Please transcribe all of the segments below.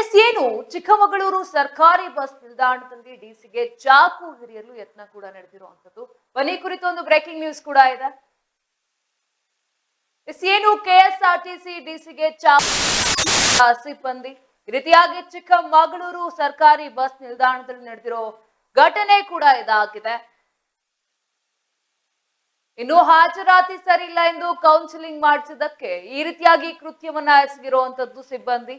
S, ಏನು? ಚಿಕ್ಕಮಗಳೂರು ಸರ್ಕಾರಿ bus ನಿಲ್ದಾಣದಲ್ಲಿ ಡಿಸಿಗೆ ಚಾಕು ಹಿರಿಯಲು ಯತ್ನ ಕೂಡ ನಡೆದಿರುವಂತದ್ದು ಬನ್ನಿ ಕುರಿತು ಒಂದು ಬ್ರೇಕಿಂಗ್ ನ್ಯೂಸ್ ಕೂಡ ಇದೆ. ಎಸ್, ಏನು? ಕೆಎಸ್ಆರ್ಟಿಸಿ ಡಿಸಿಗೆ ಚಾಕು ಸಿಬ್ಬಂದಿ. ರೀತಿಯಾಗಿ ಚಿಕ್ಕಮಗಳೂರು ಸರ್ಕಾರಿ ಬಸ್ ನಿಲ್ದಾಣದಲ್ಲಿ ನಡೆದಿರೋ ಘಟನೆ ಕೂಡ ಇದಾಗಿದೆ. ಇನ್ನು ಹಾಜರಾತಿ ಸರಿ ಇಲ್ಲ ಎಂದು ಕೌನ್ಸಿಲಿಂಗ್ ಮಾಡಿಸಿದ್ದಕ್ಕೆ ಈ ರೀತಿಯಾಗಿ ಕೃತ್ಯವನ್ನ ಎಸಗಿರುವಂತದ್ದು ಸಿಬ್ಬಂದಿ.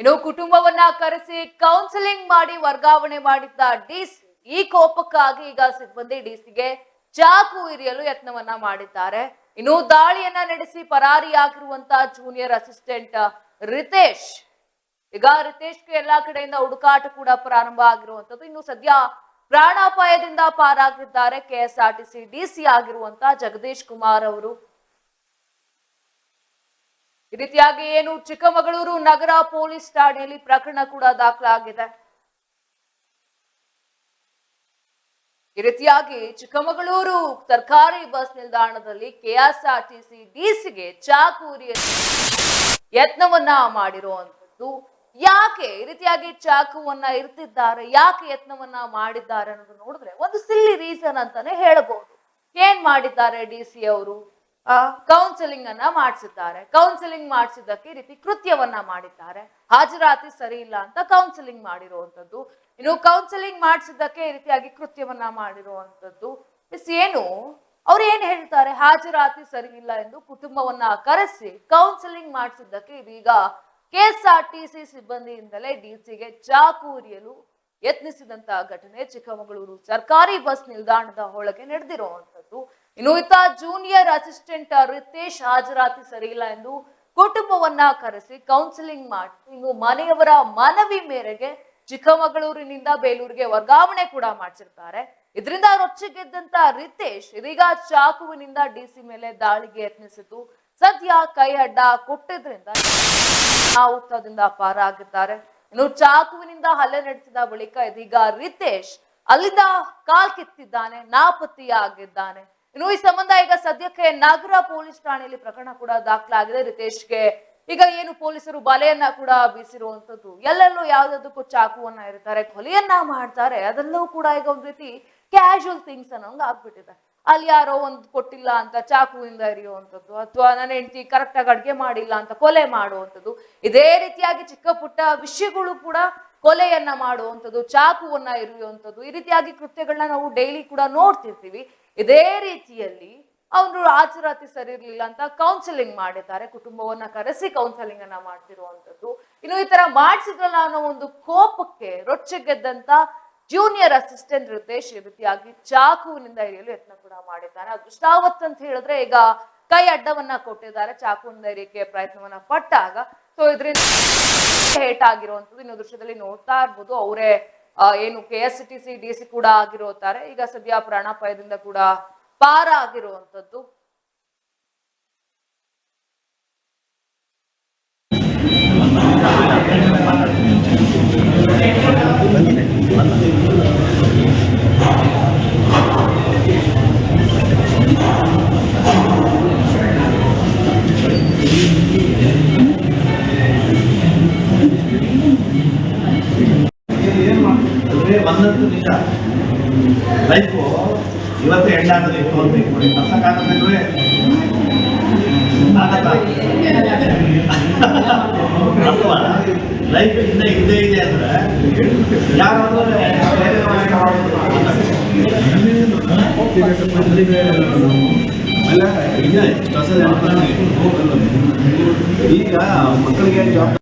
ಇನ್ನು ಕುಟುಂಬವನ್ನ ಕರೆಸಿ ಕೌನ್ಸಿಲಿಂಗ್ ಮಾಡಿ ವರ್ಗಾವಣೆ ಮಾಡಿದ್ದ ಡಿಸಿ ಈ ಕೋಪಕ್ಕಾಗಿ ಈಗ ಸಿಬ್ಬಂದಿ ಡಿಸಿಗೆ ಚಾಕು ಇರಿಯಲು ಯತ್ನವನ್ನ ಮಾಡಿದ್ದಾರೆ. ಇನ್ನು ದಾಳಿಯನ್ನ ನಡೆಸಿ ಪರಾರಿಯಾಗಿರುವಂತಹ ಜೂನಿಯರ್ ಅಸಿಸ್ಟೆಂಟ್ ರಿತೇಶ್. ಈಗ ರಿತೇಶ್ಗೆ ಎಲ್ಲಾ ಕಡೆಯಿಂದ ಹುಡುಕಾಟ ಕೂಡ ಪ್ರಾರಂಭ ಆಗಿರುವಂತದ್ದು ಇನ್ನು ಸದ್ಯ ಪ್ರಾಣಾಪಾಯದಿಂದ ಪಾರಾಗಿದ್ದಾರೆ. ಕೆಎಸ್ಆರ್ಟಿಸಿ ಡಿಸಿ ಆಗಿರುವಂತಹ ಜಗದೀಶ್ ಕುಮಾರ್ ಅವರು. ಈ ರೀತಿಯಾಗಿ ಏನು ಚಿಕ್ಕಮಗಳೂರು ನಗರ ಪೊಲೀಸ್ ಠಾಣೆಯಲ್ಲಿ ಪ್ರಕರಣ ಕೂಡ ದಾಖಲಾಗಿದೆ. ಈ ರೀತಿಯಾಗಿ ಚಿಕ್ಕಮಗಳೂರು ಸರ್ಕಾರಿ ಬಸ್ ನಿಲ್ದಾಣದಲ್ಲಿ ಕೆಎಸ್ಆರ್ಟಿಸಿ ಡಿಸಿಗೆ ಚಾಕೂರಿ ಯತ್ನವನ್ನ ಮಾಡಿರುವಂತದ್ದು ಯಾಕೆ ಈ ರೀತಿಯಾಗಿ ಚಾಕುವನ್ನ ಇರ್ತಿದ್ದಾರೆ, ಯಾಕೆ ಯತ್ನವನ್ನ ಮಾಡಿದ್ದಾರೆ ಅನ್ನೋದು ನೋಡಿದ್ರೆ ಒಂದು ಸಿಲ್ಲಿ ರೀಸನ್ ಅಂತಾನೆ ಹೇಳಬಹುದು ಏನ್ ಮಾಡಿದ್ದಾರೆ ಡಿ ಸಿ ಅವರು? ಕೌನ್ಸಿಲಿಂಗ್ ಅನ್ನ ಮಾಡಿಸಿದ್ದಾರೆ. ಕೌನ್ಸಿಲಿಂಗ್ ಮಾಡಿಸಿದ್ದಕ್ಕೆ ಈ ರೀತಿ ಕೃತ್ಯವನ್ನ ಮಾಡಿದ್ದಾರೆ. ಹಾಜರಾತಿ ಸರಿ ಇಲ್ಲ ಅಂತ ಕೌನ್ಸಿಲಿಂಗ್ ಮಾಡಿರುವಂಥದ್ದು. ಇನ್ನು ಕೌನ್ಸಿಲಿಂಗ್ ಮಾಡಿಸಿದ್ದಕ್ಕೆ ಈ ರೀತಿಯಾಗಿ ಕೃತ್ಯವನ್ನ ಮಾಡಿರುವಂತದ್ದು ಇಸ್ ಏನು? ಅವ್ರು ಏನ್ ಹೇಳ್ತಾರೆ? ಹಾಜರಾತಿ ಸರಿ ಇಲ್ಲ ಎಂದು ಕುಟುಂಬವನ್ನ ಕರೆಸಿ ಕೌನ್ಸಿಲಿಂಗ್ ಮಾಡಿಸಿದ್ದಕ್ಕೆ ಇದೀಗ ಕೆಎಸ್ಆರ್ಟಿಸಿ ಸಿಬ್ಬಂದಿಯಿಂದಲೇ ಡಿಸಿಗೆ ಚಾಕು ಉರಿಯಲು ಯತ್ನಿಸಿದಂತಹ ಘಟನೆ ಚಿಕ್ಕಮಗಳೂರು ಸರ್ಕಾರಿ ಬಸ್ ನಿಲ್ದಾಣದ ಒಳಗೆ ನಡೆದಿರುವಂತದ್ದು ಇನ್ನು ಜೂನಿಯರ್ ಅಸಿಸ್ಟೆಂಟ್ ರಿತೇಶ್ ಹಾಜರಾತಿ ಸರಿಯಿಲ್ಲ ಎಂದು ಕುಟುಂಬವನ್ನ ಕರೆಸಿ ಕೌನ್ಸಿಲಿಂಗ್ ಮಾಡಿ ಇನ್ನು ಮನೆಯವರ ಮನವಿ ಮೇರೆಗೆ ಚಿಕ್ಕಮಗಳೂರಿನಿಂದ ಬೇಲೂರಿಗೆ ವರ್ಗಾವಣೆ ಕೂಡ ಮಾಡಿಸಿರ್ತಾರೆ. ಇದರಿಂದ ರೊಚ್ಚಿಗೆದ್ದಂತ ರಿತೇಶ್ ಇದೀಗ ಚಾಕುವಿನಿಂದ ಡಿಸಿ ಮೇಲೆ ದಾಳಿಗೆ ಯತ್ನಿಸಿತು ಸದ್ಯ ಕೈ ಅಡ್ಡ ಕೊಟ್ಟಿದ್ರಿಂದ ಅನಾಹುತದಿಂದ ಪಾರಾಗಿದ್ದಾರೆ. ಇನ್ನು ಚಾಕುವಿನಿಂದ ಹಲ್ಲೆ ನಡೆಸಿದ ಬಳಿಕ ಇದೀಗ ರಿತೇಶ್ ಅಲ್ಲಿಂದ ಕಾಲ್ ಕಿತ್ತಿದ್ದಾನೆ, ನಾಪತ್ತೆಯಾಗಿದ್ದಾನೆ. ಇನ್ನು ಈ ಸಂಬಂಧ ಈಗ ಸದ್ಯಕ್ಕೆ ನಗರ ಪೊಲೀಸ್ ಠಾಣೆಯಲ್ಲಿ ಪ್ರಕರಣ ಕೂಡ ದಾಖಲಾಗಿದೆ. ರಿತೇಶ್ಗೆ ಈಗ ಏನು ಪೊಲೀಸರು ಬಲೆಯನ್ನ ಕೂಡ ಬೀಸಿರುವಂತದ್ದು ಎಲ್ಲೆಲ್ಲೂ ಯಾವ್ದಕ್ಕೂ ಚಾಕುವನ್ನ ಇರ್ತಾರೆ ಕೊಲೆಯನ್ನ ಮಾಡ್ತಾರೆ, ಅದೆಲ್ಲವೂ ಕೂಡ ಈಗ ಒಂದ್ ರೀತಿ ಕ್ಯಾಶುವಲ್ ಥಿಂಗ್ಸ್ ಅನ್ನೋಂಗ್ ಆಗ್ಬಿಟ್ಟಿದೆ. ಅಲ್ಲಿ ಯಾರೋ ಒಂದು ಕೊಟ್ಟಿಲ್ಲ ಅಂತ ಚಾಕುವಿಂದ ಎರಿಯುವಂಥದ್ದು, ಅಥವಾ ನನ್ನ ಹೆಂಡತಿ ಕರೆಕ್ಟ್ ಆಗಿ ಅಡ್ಗೆ ಮಾಡಿಲ್ಲ ಅಂತ ಕೊಲೆ ಮಾಡುವಂಥದ್ದು, ಇದೇ ರೀತಿಯಾಗಿ ಚಿಕ್ಕ ಪುಟ್ಟ ವಿಷಯಗಳು ಕೂಡ ಕೊಲೆಯನ್ನ ಮಾಡುವಂಥದ್ದು, ಚಾಕುವನ್ನ ಇರುವಂಥದ್ದು ಈ ರೀತಿಯಾಗಿ ಕೃತ್ಯಗಳನ್ನ ನಾವು ಡೈಲಿ ಕೂಡ ನೋಡ್ತಿರ್ತೀವಿ. ಇದೇ ರೀತಿಯಲ್ಲಿ ಅವನು ಆಚರಾತಿ ಸರಿ ಇರ್ಲಿಲ್ಲ ಅಂತ ಕೌನ್ಸಿಲಿಂಗ್ ಮಾಡಿದ್ದಾರೆ. ಕುಟುಂಬವನ್ನ ಕರೆಸಿ ಕೌನ್ಸಿಲಿಂಗ್ ಅನ್ನ ಮಾಡ್ತಿರುವಂತದ್ದು ಇನ್ನು ಈ ತರ ಮಾಡಿಸಿದ್ರಲ್ಲ ಅನ್ನೋ ಒಂದು ಕೋಪಕ್ಕೆ ರೊಚ್ಚೆಗೆದ್ದಂತ ಜೂನಿಯರ್ ಅಸಿಸ್ಟೆಂಟ್ ರಿತೇಶ್ ರೀತಿಯಾಗಿ ಚಾಕುವಿನಿಂದ ಇರಿಯಲು ಯತ್ನ ಕೂಡ ಮಾಡಿದ್ದಾನೆ ಅದೃಷ್ಟಾವತ್ ಅಂತ ಹೇಳಿದ್ರೆ ಈಗ ಕೈ ಅಡ್ಡವನ್ನ ಕೊಟ್ಟಿದ್ದಾರೆ. ಚಾಕುವಿನಿಂದ ಇರಿಯಕ್ಕೆ ಪ್ರಯತ್ನವನ್ನ ಪಟ್ಟಾಗ. ಸೊ ಇದರಿಂದ ಹೇಟ್ ಆಗಿರುವಂತದ್ದು ಇನ್ನು ದೃಶ್ಯದಲ್ಲಿ ನೋಡ್ತಾ ಇರ್ಬೋದು. ಅವರೇ ಏನು K S T C D C ಕೂಡ ಆಗಿರುತ್ತಾರೆ. ಈಗ ಸದ್ಯ ಪ್ರಾಣಾಪಾಯದಿಂದ ಕೂಡ ಪಾರ ಆಗಿರುವಂತದ್ದು ಅಥವಾ ಲೈಫ್ ಇನ್ನ ಇದ್ದೇ ಇದೆ ಅಂದ್ರೆ ಯಾರಾದ್ರೂ ಅಲ್ಲ ಈಗ ಹೊಸ ಈಗ ಮಕ್ಕಳಿಗೆ ಜಾಬ್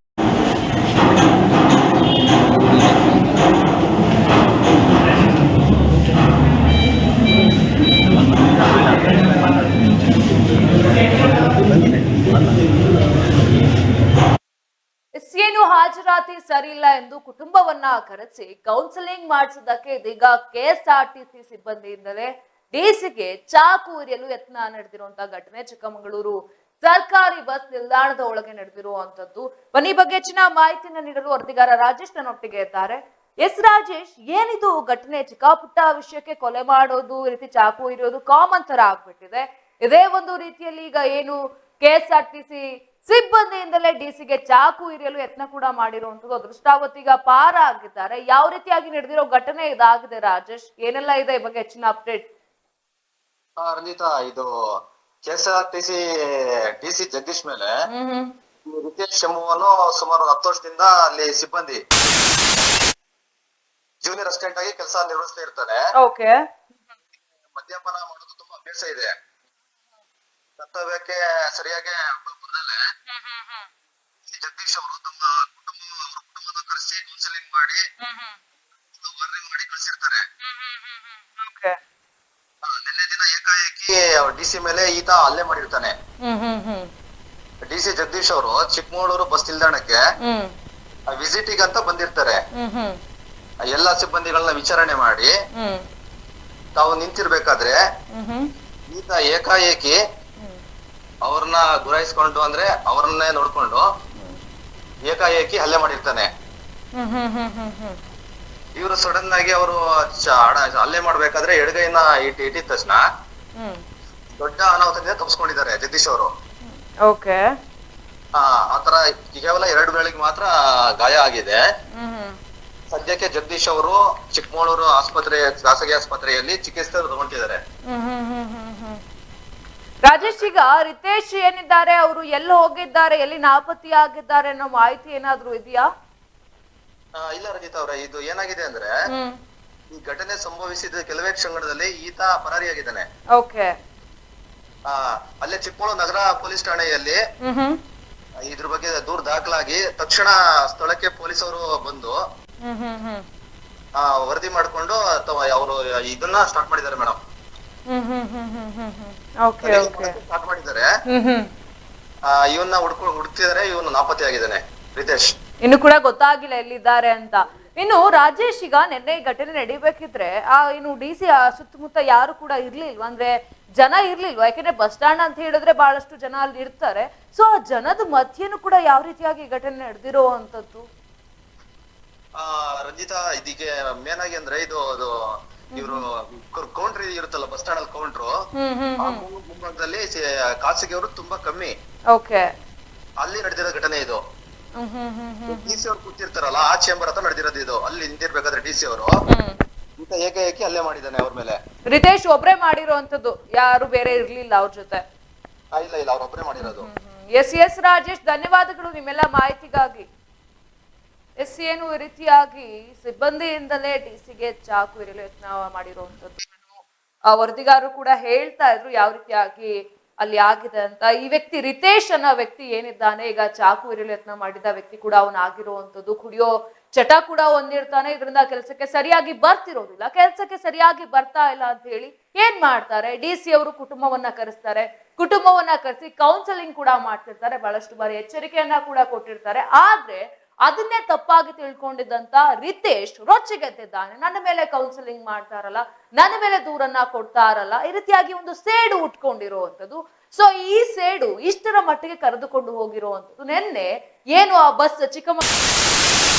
ಹಾಜರಾತಿ ಸರಿಯಿಲ್ಲ ಎಂದು ಕುಟುಂಬವನ್ನ ಕರೆಸಿ ಕೌನ್ಸಿಲಿಂಗ್ ಮಾಡಿಸಿದ್ದಕ್ಕೆ ಇದೀಗ ಕೆಎಸ್ಆರ್ಟಿಸಿ ಸಿಬ್ಬಂದಿಯಿಂದಲೇ ಡಿಸಿಗೆ ಚಾಕು ಉರಿಯಲು ಯತ್ನ ನಡೆದಿರುವಂತಹ ಘಟನೆ ಚಿಕ್ಕಮಗಳೂರು. ಸರ್ಕಾರಿ ಬಸ್ ನಿಲ್ದಾಣದ ಒಳಗೆ ನಡೆದಿರುವಂತದ್ದು. ಬನ್ನಿ ಬಗ್ಗೆ ಹೆಚ್ಚಿನ ಮಾಹಿತಿಯನ್ನು ನೀಡಲು ವರದಿಗಾರ ರಾಜೇಶ್ ನನ್ನೊಟ್ಟಿಗೆ ಇದ್ದಾರೆ. ಎಸ್ ರಾಜೇಶ್, ಏನಿದು ಘಟನೆ? ಚಿಕ್ಕಪುಟ್ಟ ವಿಷಯಕ್ಕೆ ಕೊಲೆ ಮಾಡೋದು ರೀತಿ ಚಾಕು ಇರೋದು ಕಾಮನ್ ತರ ಆಗ್ಬಿಟ್ಟಿದೆ. ಇದೇ ಒಂದು ರೀತಿಯಲ್ಲಿ ಈಗ ಏನು ಕೆ ಆರ್ ಟಿ ಸಿ ಸಿಬ್ಬಂದಿಯಿಂದಲೇ ಡಿಸಿಗೆ ಚಾಕು ಇರಿಯಲು ಯತ್ನ ಕೂಡ ಮಾಡಿರುವಂತದ್ದು. ಅದೃಷ್ಟಾವತಿಗ ಪಾರ ಆಗಿದ್ದಾರೆ. ಯಾವ ರೀತಿಯಾಗಿ ನಡೆದಿರೋ ಘಟನೆ ಇದಾಗಿದೆ ರಾಜೇಶ್? ಏನೆಲ್ಲ ಇದೆ ಈ ಬಗ್ಗೆ ಹೆಚ್ಚಿನ ಅಪ್ಡೇಟ್ ರಂಜಿತಾ ಇದು K S R T C T C Jagadish ಮೇಲೆ ರಿತೇಶ್ ಶಂಭುವನ್ನು ಸುಮಾರು ಹತ್ತು ವರ್ಷದಿಂದ ಅಲ್ಲಿ ಸಿಬ್ಬಂದಿ ಜೂನಿಯರ್ ಅಸಿಸ್ಟೆಂಟ್ ಆಗಿ ಕೆಲಸ ನಿರ್ವಹಿಸ್ತಾ ಇರ್ತಾರೆ ಓಕೆ. ಮದ್ಯಪಾನ ಮಾಡೋದು ತುಂಬಾ ಅಭ್ಯಾಸ ಇದೆ. ಕರ್ತವ್ಯಕ್ಕೆ ಸರಿಯಾಗಿ ಬರಲ್ಲ ಜಗದೀಶ್ ಅವರು ತಮ್ಮ ಕುಟುಂಬ ಅವ್ರ ಕುಟುಂಬನ ಕರೆಸಿ ಕೌನ್ಸಿಲಿಂಗ್ ಮಾಡಿ ವಾರ್ನಿಂಗ್ ಮಾಡಿ ಕಳಿಸಿರ್ತಾರೆ. ನಿನ್ನೆ ದಿನ ಏಕಾಏಕಿ ಡಿ ಸಿ ಮೇಲೆ ಈತ ಹಲ್ಲೆ ಮಾಡಿರ್ತಾನೆ. ಡಿ ಸಿ ಜಗದೀಶ್ ಅವರು ಚಿಕ್ಕಮಗಳೂರು ಬಸ್ ನಿಲ್ದಾಣಕ್ಕೆ ವಿಸಿಟಿಗ್ ವಿಸಿಟಿಂಗ್ ಅಂತ ಬಂದಿರ್ತಾರೆ. ಎಲ್ಲಾ ಸಿಬ್ಬಂದಿಗಳನ್ನ ವಿಚಾರಣೆ ಮಾಡಿ ತಾವು ನಿಂತಿರ್ಬೇಕಾದ್ರೆ ಈತ ಏಕಾಏಕಿ ಅವ್ರನ್ನ ಗುರಾಯಿಸ್ಕೊಂಡು ಅಂದ್ರೆ ಅವ್ರನ್ನೇ ನೋಡ್ಕೊಂಡು ಏಕಾಏಕಿ ಹಲ್ಲೆ ಮಾಡಿರ್ತಾನೆ. ಇವರು ಸಡನ್ ಆಗಿ ಅವರು ಹಲ್ಲೆ ಮಾಡ್ಬೇಕಾದ್ರೆ ಎಡಗೈನ ಇಟ್ ಇಟ್ಟಿದ ತಕ್ಷಣ ದೊಡ್ಡ ಅನಾಹುತದಿಂದ ತಪ್ಪಿಸ್ಕೊಂಡಿದ್ದಾರೆ ಜಗದೀಶ್ ಅವರು. ಓಕೆ. ಆ ಆತರ ಕೇವಲ ಎರಡು ಬೆಳಿಗ್ಗೆ ಮಾತ್ರ ಗಾಯ ಆಗಿದೆ. ಸದ್ಯಕ್ಕೆ ಜಗದೀಶ್ ಅವರು ಚಿಕ್ಕಮಗಳೂರು ಆಸ್ಪತ್ರೆ ಖಾಸಗಿ ಆಸ್ಪತ್ರೆಯಲ್ಲಿ ಚಿಕಿತ್ಸೆ ತಗೊಂಡಿದ್ದಾರೆ. ರಾಜೇಶ್ ಈಗ ರಿತೇಶ್ ಏನಿದ್ದಾರೆ? ಅವರು ಎಲ್ಲಿ ಹೋಗಿದ್ದಾರೆ? ಎಲ್ಲಿ ನಾಪತ್ತೆಯಾಗಿದ್ದಾರೆ ಅನ್ನೋ ಮಾಹಿತಿ ಏನಾದ್ರೂ ಇದೆಯಾ? ಇಲ್ಲ ರಂಜಿತ್ ಅವ್ರೆ ಇದು ಏನಾಗಿದೆ ಅಂದ್ರೆ ಈ ಘಟನೆ ಸಂಭವಿಸಿದ ಕೆಲವೇ ಕ್ಷಣದಲ್ಲಿ ಈತ ಪರಾರಿಯಾಗಿದ್ದಾನೆ ಓಕೆ. ಆ ಅಲ್ಲೇ ಚಿಕ್ಕಮಗಳೂರು ನಗರ ಪೊಲೀಸ್ ಠಾಣೆಯಲ್ಲಿ ಇದ್ರ ಬಗ್ಗೆ ದೂರ್ ದಾಖಲಾಗಿ ತಕ್ಷಣ ಸ್ಥಳಕ್ಕೆ ಪೊಲೀಸರು ಬಂದು ಹ್ಮ್ ಹ್ಮ್ ಆ ವರದಿ ಮಾಡ್ಕೊಂಡು ಅವರು ಇದನ್ನ ಸ್ಟಾರ್ಟ್ ಮಾಡಿದ್ದಾರೆ ಮೇಡಮ್ ಸ್ಟಾರ್ಟ್ ಮಾಡಿದ್ದಾರೆ. ಇವನ್ನ ಹುಡ್ಕೊಂಡು ಹುಡುಕ್ತಿದ್ದಾರೆ ಇವನು ನಾಪತ್ತೆ ಆಗಿದ್ದಾನೆ ರಿತೇಶ್. ಇನ್ನು ಕೂಡ ಗೊತ್ತಾಗಿಲ್ಲ ಎಲ್ಲಿದ್ದಾರೆ ಅಂತ. ಇನ್ನು ರಾಜೇಶ್ ಈಗ ನಿನ್ನೆ ಈ ಘಟನೆ ನಡಿಬೇಕಿದ್ರೆ ಆ ಇನ್ನು ಡಿ ಸಿ ಸುತ್ತಮುತ್ತ ಯಾರು ಕೂಡ ಇರ್ಲಿಲ್ವ? ಅಂದ್ರೆ ಜನ ಇರ್ಲಿಲ್ವಾ? ಯಾಕೆಂದ್ರೆ ಬಸ್ ಸ್ಟ್ಯಾಂಡ್ ಅಂತ ಹೇಳಿದ್ರೆ ಬಹಳಷ್ಟು ಜನ ಅಲ್ಲಿ ಇರ್ತಾರೆ. ಸೊ ಆ ಜನದ ಮಧ್ಯೆನೂ ಕೂಡ ಯಾವ ರೀತಿಯಾಗಿ ಈ ಘಟನೆ ನಡೆದಿರೋ ಅಂತದ್ದು? ಆ ರಂಜಿತಾ ಇದಕ್ಕೆ ಮೇನ್ ಆಗಿ ಅಂದ್ರೆ ಇದು ಅದು ಇವರು ಕೌಂಟ್ರಿ ಇರುತ್ತಲ್ಲ ಬಸ್ ಸ್ಟಾಂಡ್ ಅಲ್ಲಿ ಕೌಂಟ್ರು ಮುಂಭಾಗದಲ್ಲಿ ಖಾಸಗಿ ಅವರು ತುಂಬಾ ಕಮ್ಮಿ. ಓಕೆ. ಅಲ್ಲಿ ನಡೆದಿರೋ ಘಟನೆ ಇದು. ಡಿ ಸಿ ಅವ್ರು ಕೂತಿರ್ತಾರಲ್ಲ ಆ ಚೇಂಬರ್ ಹತ್ರ ನಡೆದಿರೋದು ಇದು. ಅಲ್ಲಿ ನಿಂತಿರ್ಬೇಕಾದ್ರೆ ಡಿ ಸಿ ಅವರು. ಇಂತ ಏಕಾಏಕಿ ಅಲ್ಲೇ ಮಾಡಿದ್ದಾನೆ ಅವ್ರ ಮೇಲೆ. ರಿತೇಶ್ ಒಬ್ರೇ ಮಾಡಿರೋಂಥದ್ದು. ಯಾರು ಬೇರೆ ಇರ್ಲಿಲ್ಲ ಅವ್ರ ಜೊತೆ. ಇಲ್ಲ ಇಲ್ಲ ಅವ್ರೊಬ್ಬರೇ ಮಾಡಿರೋದು. ಎಸ್ ಎಸ್ ರಾಜೇಶ್ ಧನ್ಯವಾದಗಳು ನಿಮ್ಮೆಲ್ಲ ಮಾಹಿತಿಗಾಗಿ. ಎಸ್ ಏನು ರೀತಿಯಾಗಿ ಸಿಬ್ಬಂದಿಯಿಂದಲೇ ಡಿಸಿಗೆ ಚಾಕು ಇರಲು ಯತ್ನ ಮಾಡಿರುವಂತದ್ದು ವರದಿಗಾರರು ಕೂಡ ಹೇಳ್ತಾ ಇದ್ರು ಯಾವ ರೀತಿಯಾಗಿ ಅಲ್ಲಿ ಆಗಿದೆ ಅಂತ. ಈ ವ್ಯಕ್ತಿ ರಿತೇಶ್ ಅನ್ನೋ ವ್ಯಕ್ತಿ ಏನಿದ್ದಾನೆ, ಈಗ ಚಾಕು ಇರಲು ಯತ್ನ ಮಾಡಿದ ವ್ಯಕ್ತಿ ಕೂಡ ಅವನು ಆಗಿರುವಂತದ್ದು ಕುಡಿಯೋ ಚಟ ಕೂಡ ಹೊಂದಿರ್ತಾನೆ ಇದರಿಂದ ಕೆಲಸಕ್ಕೆ ಸರಿಯಾಗಿ ಬರ್ತಿರೋದಿಲ್ಲ. ಕೆಲಸಕ್ಕೆ ಸರಿಯಾಗಿ ಬರ್ತಾ ಇಲ್ಲ ಅಂತ ಹೇಳಿ ಏನ್ ಮಾಡ್ತಾರೆ? ಡಿ ಸಿ ಅವರು ಕುಟುಂಬವನ್ನ ಕರೆಸ್ತಾರೆ. ಕುಟುಂಬವನ್ನ ಕರೆಸಿ ಕೌನ್ಸೆಲಿಂಗ್ ಕೂಡ ಮಾಡ್ತಿರ್ತಾರೆ. ಬಹಳಷ್ಟು ಬಾರಿ ಎಚ್ಚರಿಕೆಯನ್ನ ಕೂಡ ಕೊಟ್ಟಿರ್ತಾರೆ. ಆದ್ರೆ ಅದನ್ನೇ ತಪ್ಪಾಗಿ ತಿಳ್ಕೊಂಡಿದ್ದಂತ ರಿತೇಶ್ ರೊಚ್ಚಿಗೆದ್ದಿದ್ದಾನೆ. ನನ್ನ ಮೇಲೆ ಕೌನ್ಸಿಲಿಂಗ್ ಮಾಡ್ತಾರಲ್ಲ ನನ್ನ ಮೇಲೆ ದೂರನ್ನ ಕೊಡ್ತಾರಲ್ಲ ಈ ರೀತಿಯಾಗಿ ಒಂದು ಸೇಡು ಉಟ್ಕೊಂಡಿರುವಂಥದ್ದು. ಸೊ ಈ ಸೇಡು ಇಷ್ಟರ ಮಟ್ಟಿಗೆ ಕರೆದುಕೊಂಡು ಹೋಗಿರುವಂಥದ್ದು. ನಿನ್ನೆ ಏನು ಆ ಬಸ್ ಚಿಕ್ಕಮಗಳೂರು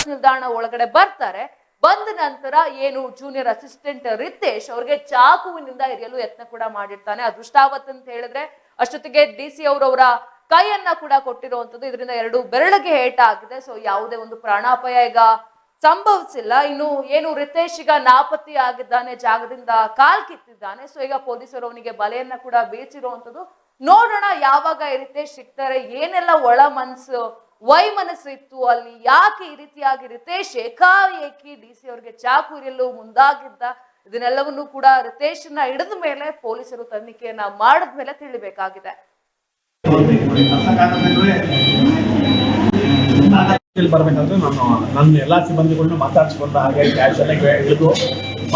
ನಿಲ್ದಾಣ ಒಳಗಡೆ ಬರ್ತಾರೆ, ಬಂದ ನಂತರ ಏನು ಜೂನಿಯರ್ ಅಸಿಸ್ಟೆಂಟ್ ರಿತೇಶ್ ಅವ್ರಿಗೆ ಚಾಕುವಿನಿಂದ ಇರಿಯಲು ಯತ್ನ ಕೂಡ ಮಾಡಿರ್ತಾನೆ. ಅದೃಷ್ಟಾವತ್ ಅಂತ ಹೇಳಿದ್ರೆ, ಅಷ್ಟೊತ್ತಿಗೆ ಡಿ ಸಿ ಅವರವರ ಕೈಯನ್ನ ಕೂಡ ಕೊಟ್ಟಿರುವಂತದ್ದು ಇದರಿಂದ ಎರಡು ಬೆರಳಿಗೆ ಏಟ ಆಗಿದೆ ಸೊ ಯಾವುದೇ ಒಂದು ಪ್ರಾಣಾಪಾಯ ಈಗ ಸಂಭವಿಸಿಲ್ಲ. ಇನ್ನು ಏನು ರಿತೇಶ್ ಈಗ ನಾಪತ್ತಿ ಆಗಿದ್ದಾನೆ, ಜಾಗದಿಂದ ಕಾಲ್ ಕಿತ್ತಿದ್ದಾನೆ. ಸೊ ಈಗ ಪೊಲೀಸರು ಅವನಿಗೆ ಬಲೆಯನ್ನ ಕೂಡ ಬೀಸಿರುವಂತದ್ದು ನೋಡೋಣ ಯಾವಾಗ ರಿತೇಶ್ ಸಿಗ್ತಾರೆ, ಏನೆಲ್ಲ ಒಳ ಮನಸ್ಸು, ವೈ ಮನಸ್ಸು ಇತ್ತು, ಅಲ್ಲಿ ಯಾಕೆ ಈ ರೀತಿಯಾಗಿ ರಿತೇಶ್ ಏಕಾಏಕಿ ಡಿ ಸಿ ಅವ್ರಿಗೆ ಚಾಕು ಇರಲು ಮುಂದಾಗಿದ್ದ, ಇದನ್ನೆಲ್ಲವನ್ನೂ ಕೂಡ ರಿತೇಶ್ನ ಹಿಡಿದ ಮೇಲೆ ಪೊಲೀಸರು ತನಿಖೆಯನ್ನ ಮಾಡಿದ ಮೇಲೆ ತಿಳಿಬೇಕಾಗಿದೆ. ಬರ್ಬೇಕಂದ್ರೆ ನಾನು ನನ್ನ ಎಲ್ಲ ಸಿಬ್ಬಂದಿಗಳನ್ನ ಮಾತಾಡ್ಸ್ಕೊಂಡ ಹಾಗೆ ಕ್ಯಾಶುವಲ್ ಆಗಿ ಹಿಡಿದು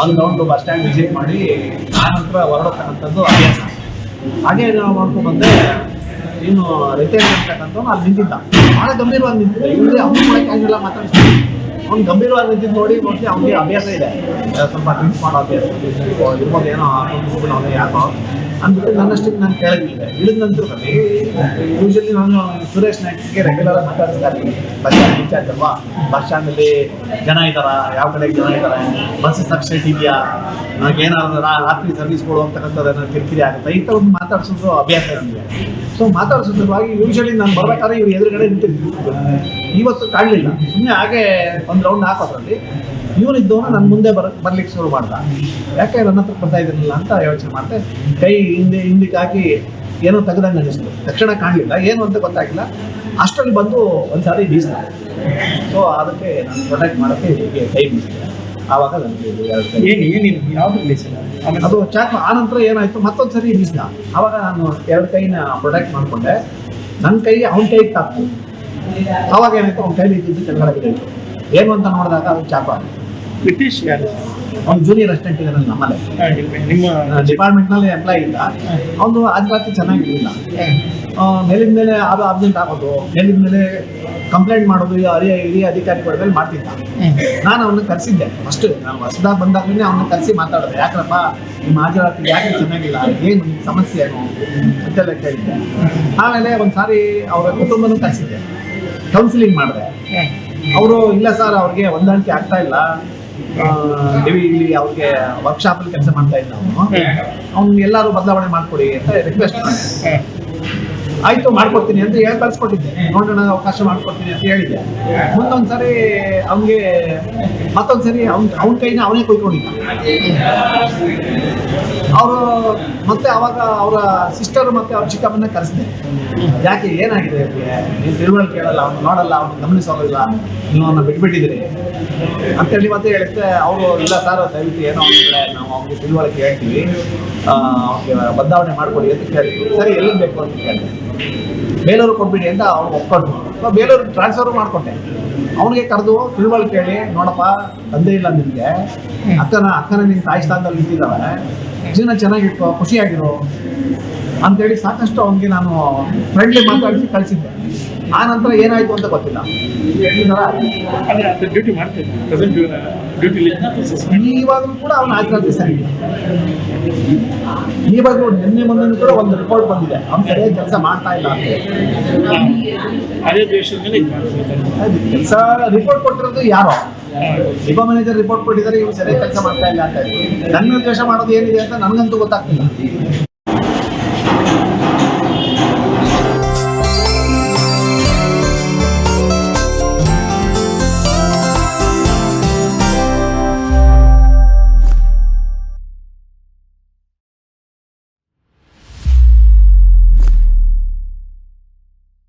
ಒಂದು ರೌಂಡ್ ಬಸ್ ಸ್ಟ್ಯಾಂಡ್ ವಿಸಿಟ್ ಮಾಡಿ ಆ ನಂತರ ಹೊರಡತಕ್ಕಂಥದ್ದು ಅಭ್ಯಾಸ ಹಾಗೆ ನಾವು ಮಾಡ್ಕೊಂಡು ಬಂದೆ ಇನ್ನು ರಿಟೈರ್ ಮಾಡ್ತಕ್ಕಂಥ ಅಲ್ಲಿ ನಿಂತಿದ್ದ ಭಾಳ ಗಂಭೀರವಾಗಿ ನಿಂತಿದ್ದ ಇಲ್ಲದೆ ಅವ್ರು ಕೂಡ ಕ್ಯಾಶುವಲ್ ಆಗಿ ಮಾತಾಡಿಸ್ತೀನಿ ಅವ್ನು ಗಂಭೀರವಾಗಿ ರೀತಿ ನೋಡಿ ಮೋಸ್ಟ್ಲಿ ಅವ್ರಿಗೆ ಅಭ್ಯಾಸ ಇದೆ. ಸ್ವಲ್ಪ ಡ್ರಿಂಕ್ಸ್ ಮಾಡೋ ಅಭ್ಯಾಸ ಇರ್ಬೋದು ಏನೋ ಅವನಿಗೆ ಯಾಕೋ ಅಂದ್ಬಿಟ್ಟು ನನ್ನಷ್ಟಕ್ಕೆ ನಾನು ಕೇಳಿದ್ದೆ ಇಳಿದ ನಂತರದಲ್ಲಿ ಯೂಶಲಿ ನಾನು ಸುರೇಶ್ ನಾಯ್ಕಿಗೆ ರೆಗ್ಯುಲರ್ ಆಗಿ ಮಾತಾಡ್ತಾ ಇರ್ತೀನಿ ಬಸ್ ಸ್ಟ್ಯಾಂಡ್ ಇನ್ಚಾರ್ಜ್ ಬಸ್ ಸ್ಟ್ಯಾಂಡಲ್ಲಿ ಜನ ಇದ್ದಾರಾ? ಯಾವ ಕಡೆ ಜನ ಇದ್ದಾರೆ? ಬಸ್ ಸಬ್ಸಿಡಿ ಇದೆಯಾ? ನನಗೆ ಏನಾದ್ರು ರಾತ್ರಿ ಸರ್ವಿಸ್ ಕೊಡುವಂತಕ್ಕಂಥದ್ದು ಕಿರಿಕಿರಿ ಆಗುತ್ತೆ. ಇಂಥ ಒಂದು ಮಾತಾಡ್ಸೋದು ಅಭ್ಯಾಸ ನನಗೆ. ಸೊ ಮಾತಾಡೋ ಸಂದರ್ಭವಾಗಿ ಯೂಶಲಿ ನಾನು ಬರ್ಬೇಕಾದ್ರೆ ಇವ್ರು ಎದುರುಗಡೆ ನಿಂತಿದ್ವಿ ಇವತ್ತು ಕಾಣಲಿಲ್ಲ. ಸುಮ್ಮನೆ ಹಾಗೆ ಒಂದು ರೌಂಡ್ ಹಾಕೋದ್ರಲ್ಲಿ ಇವನಿದ್ದವನು ನನ್ನ ಮುಂದೆ ಬರ, ಬರ್ಲಿಕ್ಕೆ ಶುರು ಮಾಡ್ದ. ಯಾಕೆ ನನ್ನ ಹತ್ರ ಬರ್ತಾ ಇದ್ದಿರಲಿಲ್ಲ ಅಂತ ಯೋಚನೆ ಮಾಡಿದೆ. ಕೈ ಹಿಂದೆ ಹಿಂದಕ್ಕೆ ಹಾಕಿ ಏನೋ ತೆಗೆದಂಗೆ ಅನ್ನಿಸ್ತು. ತಕ್ಷಣ ಕಾಣಲಿಲ್ಲ. ಏನು ಅಂತ ಗೊತ್ತಾಗಿಲ್ಲ. ಅಷ್ಟರಲ್ಲಿ ಬಂದು ಒಂದು ಸಾರಿ ಬೀಸ್ತಾರೆ ಸೊ ಅದಕ್ಕೆ ನಾನು ಪ್ರೊಟೆಕ್ಟ್ ಮಾಡೋಕ್ಕೆ ಹೀಗೆ ಕೈ ಬೀಸಿದೆ. ಆವಾಗ ನನಗೆ ಏನು ಏನಿಲ್ಲ ಯಾವ್ದು ರಿಲೀಸ್ ಇಲ್ಲ ಆಮೇಲೆ ಅದು ಚಾಕು ಆ ನಂತರ ಏನಾಯ್ತು? ಮತ್ತೊಂದು ಸರಿ ರಿಲೀಸ್ ಅವಾಗ ನಾನು ಎರಡು ಕೈನ ಪ್ರೊಟೆಕ್ಟ್ ಮಾಡಿಕೊಂಡೆ. ನನ್ನ ಕೈಗೆ ಅವನ ಕೈ ತಾಕ್ತು. ಅವಾಗ ಏನಾಯ್ತು? ಅವ್ನ ಕೈ ಇದ್ದಿದ್ದು ಕೆಳಗಡೆ ಬಿದ್ದೋಯ್ತು ಏನು ಅಂತ ನೋಡಿದಾಗ ಅದು ಚಾಕು ಆಗಿತ್ತು ಬ್ರಿಟಿಷ್ ಯಾರು? ಅವ್ನು ಜೂನಿಯರ್ ಅಸಿಸ್ಟೆಂಟ್ ಇದ್ದಾನೆ ನಮ್ಮಲ್ಲೇ. ನಿಮ್ಮ ಡಿಪಾರ್ಟ್ಮೆಂಟ್ನಲ್ಲಿ ಎಂಪ್ಲಾಯ್ ಇಲ್ಲ. ಅವನು ರಾತ್ರಿ ಚೆನ್ನಾಗಿರಲಿಲ್ಲ. ಮೇಲಿನ ಮೇಲೆ ಅದು ಅಬ್ಸೆಂಟ್ ಆಗೋದು ಮೇಲಿನ ಮೇಲೆ ಕಂಪ್ಲೇಂಟ್ ಮಾಡೋದು ಹಿರಿಯ ಹಿರಿಯ ಅಧಿಕಾರಿಗಳ ಮೇಲೆ ಮಾಡ್ತಿದ್ದ. ನಾನು ಅವನ್ನ ಕರೆಸಿದ್ದೆ. ಫಸ್ಟ್ ನಾನು ಹೊಸದಾಗ ಬಂದಾಗಲೇ ಅವನ್ನ ಕರೆಸಿ ಮಾತಾಡಿದೆ. ಯಾಕಪ್ಪ ನಿಮ್ಮ ಹಾಜರಾತಿ ಯಾಕೆ ಚೆನ್ನಾಗಿಲ್ಲ? ಏನು ಸಮಸ್ಯೆ ಏನು? ಅಂತೆಲ್ಲ ಕೇಳಿದ್ದೆ. ಆಮೇಲೆ ಒಂದು ಸಾರಿ ಅವರ ಕುಟುಂಬನೂ ಕರೆಸಿದ್ದೆ. ಕೌನ್ಸಿಲಿಂಗ್ ಮಾಡಿದೆ. ಅವರು ಇಲ್ಲ ಸರ್ ಅವ್ರಿಗೆ ಹೊಂದಾಣಿಕೆ ಆಗ್ತಾ ಇಲ್ಲ. ಇಲ್ಲಿ ಅವ್ರಿಗೆ ವರ್ಕ್ಶಾಪಲ್ಲಿ ಕೆಲಸ ಮಾಡ್ತಾ ಇದ್ದ ಅವನು. ಅವ್ನು ಎಲ್ಲರೂ ಬದಲಾವಣೆ ಮಾಡ್ಕೊಡಿ ಅಂತ ರಿಕ್ವೆಸ್ಟ್ ಮಾಡಿದೆ. ಆಯ್ತು ಮಾಡ್ಕೊಡ್ತೀನಿ ಅಂತ ಹೇಳಿ ಕಳ್ಸ್ಕೊಟ್ಟಿದ್ದೆ. ನೋಡೋಣ ಅವಕಾಶ ಮಾಡ್ಕೊಡ್ತೀನಿ ಅಂತ ಹೇಳಿದ್ದೆ. ಮುಂದೊಂದ್ಸರಿ ಅವ್ನಿಗೆ ಮತ್ತೊಂದ್ಸರಿ ಅವ್ನ ಅವನ ಕೈನ ಅವನೇ ಕೊಯ್ಕೊಂಡಿದ್ದ. ಅವರು ಮತ್ತೆ ಅವಾಗ ಅವರ ಸಿಸ್ಟರ್ ಮತ್ತೆ ಅವ್ರ ಚಿಕ್ಕಮ್ಮನ ಕರೆಸಿದೆ. ಯಾಕೆ ಏನಾಗಿದೆ? ನೀವು ತಿಳುವಳಿಕೆ ಕೇಳಲ್ಲ ಅವ್ನು ನೋಡಲ್ಲ ಅವ್ನು ಗಮನಿಸೋದಿಲ್ಲ ಅವನ್ನ ಅಂತ ಅಂತೇಳಿ ಮತ್ತೆ ಹೇಳಿದ್ರೆ ಅವರು ಇಲ್ಲ ಸರ್ ದಯವಿಟ್ಟು ಏನೋ ನಾವು ಅವ್ನಿಗೆ ತಿಳುವಳಿಕೆ ಹೇಳ್ತೀವಿ. ಆ, ಅವ್ನಿಗೆ ಬದಲಾವಣೆ ಮಾಡ್ಕೊಡಿ ಅಂತ ಕೇಳ್ತೀವಿ ಸರಿ ಎಲ್ಲಿ ಬೇಕು ಅಂತ ಕೇಳಿದೆ ಬೇಲೂರು ಕೊಟ್ಬಿಡಿ ಅಂತ ಅವ್ನು ಒಪ್ಕೊಂಡ್ರು. ಸೊ ಬೇಲೂರು ಟ್ರಾನ್ಸ್ಫರ್ ಮಾಡಿಕೊಟ್ಟೆ ಅವನಿಗೆ ಕರೆದು ತಿಳುವಳಿ ಕೇಳಿ ನೋಡಪ್ಪ ತಂದೆ ಇಲ್ಲ ನಿನಗೆ. ಅಕ್ಕನ ಅಕ್ಕನ ನಿನ್ನ ತಾಯಿ ಸ್ಥಾನದಲ್ಲಿ ನಿಂತಿದ್ದಾವೆ ಜೀವನ ಚೆನ್ನಾಗಿತ್ತು ಖುಷಿಯಾಗಿರು. ಅಂತೇಳಿ ಸಾಕಷ್ಟು ಅವನಿಗೆ ನಾನು ಫ್ರೆಂಡ್ಲಿ ಮಾತಾಡಿಸಿ ಕಳಿಸಿದ್ದೆ. ಆ ನಂತರ ಏನಾಯ್ತು ಅಂತ ಗೊತ್ತಿಲ್ಲ. ಡ್ಯೂಟಿ ಇವಾಗಲೂ ಕೂಡ ಅವನ ಹಾಜರಾತಿ ಸರಿ. ಇವಾಗಲೂ ನಿನ್ನೆ ಮೊನ್ನೆ ಕೂಡ ಒಂದು ರಿಪೋರ್ಟ್ ಬಂದಿದೆ. ಅವ್ನು ಸರಿಯಾಗಿ ಕೆಲಸ ಮಾಡ್ತಾ ಇಲ್ಲ ಅಂತ. ಕೆಲಸ ರಿಪೋರ್ಟ್ ಕೊಟ್ಟಿರೋದು ಯಾರೋ? ಉಪ ಮ್ಯಾನೇಜರ್ ರಿಪೋರ್ಟ್ ಕೊಟ್ಟಿದ್ದಾರೆ ಇವ್ರು ಸರಿಯಾಗಿ ಕೆಲಸ ಮಾಡ್ತಾ ಇಲ್ಲ ಅಂತ. ನನ್ನ ದ್ವೇಷ ಮಾಡೋದು ಏನಿದೆ ಅಂತ ನನಗಂತೂ ಗೊತ್ತಾಗ್ತಿಲ್ಲ.